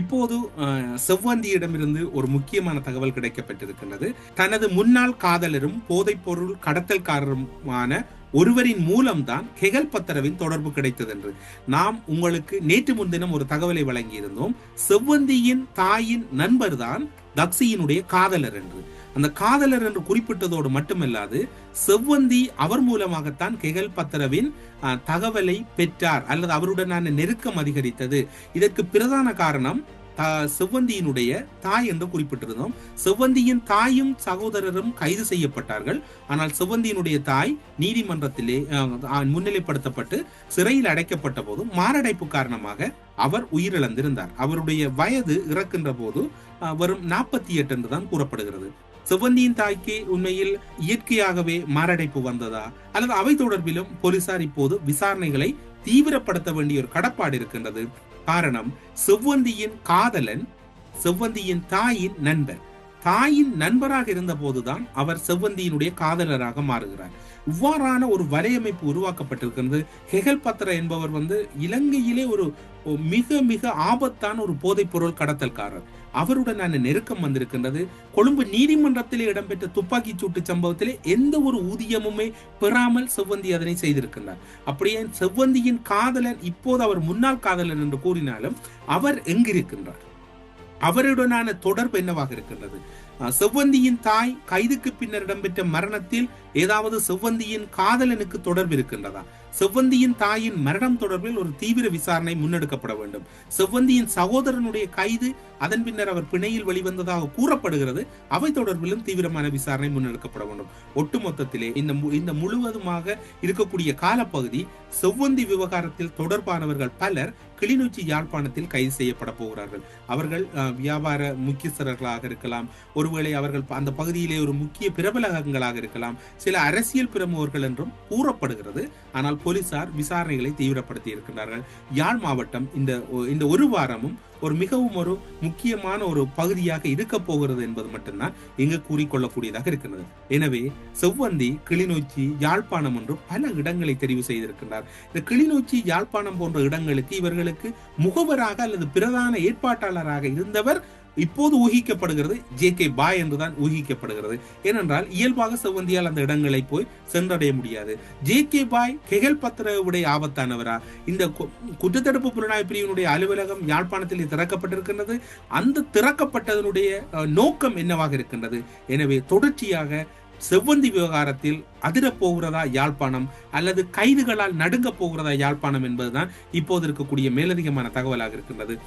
இப்போது செவ்வந்தியிடமிருந்து ஒரு முக்கியமான தகவல் கிடைக்கப்பட்டிருக்கின்றது. தனது முன்னாள் காதலரும் போதைப்பொருள் கடத்தல்காரருமான ஒருவரின் மூலம்தான் கெகல் பத்திரவின் தொடர்பு கிடைத்தது என்று நாம் உங்களுக்கு நேற்று முன்தினம் ஒரு தகவலை வழங்கியிருந்தோம். செவ்வந்தியின் தாயின் நண்பர்தான் தக்சியினுடைய காதலர் என்று. அந்த காதலர் என்று குறிப்பிட்டதோடு மட்டுமல்லாது செவ்வந்தி அவர் மூலமாகத்தான் கெகல் பத்திரவின் தகவலை பெற்றார். அல்லது அவருடனான நெருக்கம் அதிகரித்தது. இதற்கு பிரதான காரணம் த- செவ்வந்தியினுடைய தாய் என்று குறிப்பிட்டிருந்தோம். செவ்வந்தியின் தாயும் சகோதரரும் கைது செய்யப்பட்டார்கள். ஆனால் செவ்வந்தியினுடைய தாய் நீதிமன்றத்திலே முன்னிலைப்படுத்தப்பட்டு சிறையில் அடைக்கப்பட்ட போது மாரடைப்பு காரணமாக அவர் உயிரிழந்திருந்தார். அவருடைய வயது இறக்கின்ற போது வரும் நாற்பத்தி எட்டு என்று தான் கூறப்படுகிறது. செவ்வந்தியின் தாய்க்கு உண்மையில் இயற்கையாகவே மாரடைப்பு வந்ததா? அல்லது அவை தொடர்பிலும் போலீசார் இப்போது விசாரணைகளை தீவிரப்படுத்த வேண்டிய ஒரு கடப்பாடு இருக்கின்றது. காரணம் செவ்வந்தியின் காதலன் செவ்வந்தியின் தாயின் நண்பர் தாயின் நண்பராக இருந்தபோதுதான் அவர் செவ்வந்தியினுடைய காதலராக மாறுகிறார். இவ்வாறான ஒரு வலையமைப்பு உருவாக்கப்பட்டிருக்கிறது. ஹெகல் பத்ர என்பவர் வந்து இலங்கையிலே ஒரு மிக மிக ஆபத்தான ஒரு போதைப் பொருள் கடத்தல்காரர். அவருடனான நெருக்கம் வந்திருக்கின்றது. கொழும்பு நீதிமன்றத்திலே இடம்பெற்ற துப்பாக்கி சூட்டு சம்பவத்திலே எந்த ஒரு ஊதியமுமே பெறாமல் செவ்வந்தி அதனை செய்திருக்கின்றார். அப்படியே செவ்வந்தியின் காதலன் இப்போது அவர் முன்னாள் காதலன் என்று கூறினாலும் அவர் எங்கிருக்கின்றார்? அவருடனான தொடர்பு என்னவாக இருக்கின்றது? செவ்வந்தியின் தாய் கைதுக்கு பின்னர் இடம்பெற்ற மரணத்தில் ஏதாவது செவ்வந்தியின் காதலனுக்கு தொடர்பு இருக்கின்றதா? செவ்வந்தியின் தாயின் மரணம் தொடர்பில் ஒரு தீவிர விசாரணை முன்னெடுக்கப்பட வேண்டும். செவ்வந்தியின் சகோதரனுடைய கைது அதன் பின்னர் அவர் பிணையில் வெளிவந்ததாக கூறப்படுகிறது. அவை தொடர்பிலும் தீவிரமான விசாரணை முன்னெடுக்கப்பட வேண்டும். ஒட்டுமொத்தத்திலே இந்த இந்த முழுவதுமாக இருக்கக்கூடிய காலப்பகுதி செவ்வந்தி விவகாரத்தில் தொடர்பானவர்கள் பலர் கிளிநொச்சி யாழ்ப்பாணத்தில் கைது செய்யப்பட போகிறார்கள். அவர்கள் வியாபார முக்கியஸ்தர்களாக இருக்கலாம் ஒரு ஒருவேளை அவர்கள் அந்த பகுதியிலே ஒரு முக்கிய பிரபலகங்களாக இருக்கலாம். சில அரசியல் பிரமுகர்கள் என்றும் கூறப்படுகிறது. ஆனால் போலீசார் விசாரணைகளை தீவிரப்படுத்தி இருக்கின்றார்கள். யாழ் மாவட்டம் இந்த இந்த ஒரு வாரமும் ஒரு மிகவும் ஒரு முக்கியமான ஒரு பகுதியாக இருக்க போகிறது என்பது மட்டும்தான் இங்கு கூறிக்கொள்ளக்கூடியதாக இருக்கிறது எனவே செவ்வந்தி கிளிநொச்சி யாழ்ப்பாணம் என்று பல இடங்களை தெரிவு செய்திருக்கின்றார். இந்த கிளிநொச்சி யாழ்ப்பாணம் போன்ற இடங்களுக்கு இவர்களுக்கு முகவராக அல்லது பிரதான ஏற்பாட்டாளராக இருந்தவர் இப்போது ஊகிக்கப்படுகிறது ஜே கே பாய் என்றுதான் ஊகிக்கப்படுகிறது. ஏனென்றால் இயல்பாக செவ்வந்தியால் அந்த இடங்களை போய் சென்றடைய முடியாது. ஜே கே பாய் கெகல் பத்திரவுடைய ஆபத்தானவரா? இந்த கு- குற்றத்தடுப்பு புலனாய்வு பிரிவினுடைய அலுவலகம் யாழ்ப்பாணத்தில் திறக்கப்பட்டிருக்கின்றது. அந்த திறக்கப்பட்டதனுடைய நோக்கம் என்னவாக இருக்கின்றது? எனவே தொடர்ச்சியாக செவ்வந்தி விவகாரத்தில் அதிரப் போகிறதா யாழ்ப்பாணம்? அல்லது கைதுகளால் நடுங்க போகிறதா யாழ்ப்பாணம் என்பதுதான் இப்போது இருக்கக்கூடிய மேலதிகமான தகவலாக இருக்கின்றது.